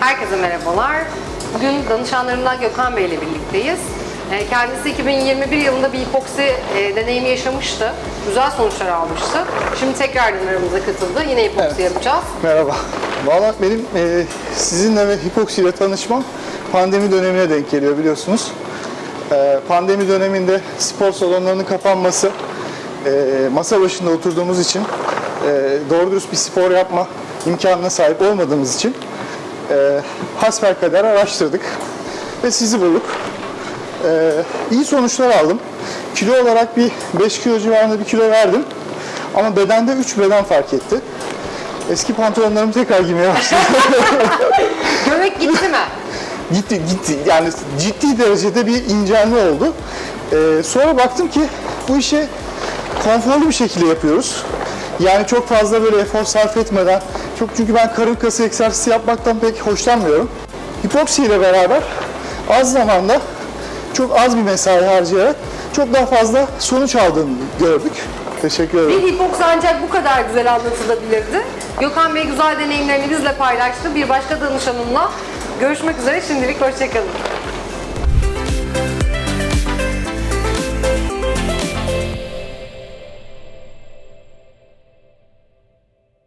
Herkese merhabalar. Bugün danışanlarımdan Gökhan Bey ile birlikteyiz. Ee, Kendisi 2021 yılında bir hipoksi e, deneyimi yaşamıştı. Güzel sonuçlar almıştı. Şimdi tekrardan aramıza katıldı. Yine hipoksi Evet. yapacağız. Merhaba. Valla benim e, sizinle ve hipoksi ile tanışmam pandemi dönemine denk geliyor biliyorsunuz. E, pandemi döneminde spor salonlarının kapanması, e, masa başında oturduğumuz için e, doğru dürüst bir spor yapma imkanına sahip olmadığımız için e, hasbelkader araştırdık ve sizi bulduk. E, iyi sonuçlar aldım. Kilo olarak bir 5 kilo civarında bir kilo verdim. Ama bedende 3 beden fark etti. Eski pantolonlarımı tekrar giymeye başladım. Göbek gitti mi? gitti gitti. Yani ciddi derecede bir incelme oldu. Ee, sonra baktım ki bu işi konforlu bir şekilde yapıyoruz. Yani çok fazla böyle efor sarf etmeden, çok çünkü ben karın kası egzersizi yapmaktan pek hoşlanmıyorum. Hipoksi ile beraber az zamanda çok az bir mesai harcayarak çok daha fazla sonuç aldığını gördük. Teşekkür ederim. Bir hipoksi ancak bu kadar güzel anlatılabilirdi. Gökhan Bey güzel deneyimlerini bizle paylaştı. Bir başka danışanımla görüşmek üzere. Şimdilik hoşçakalın.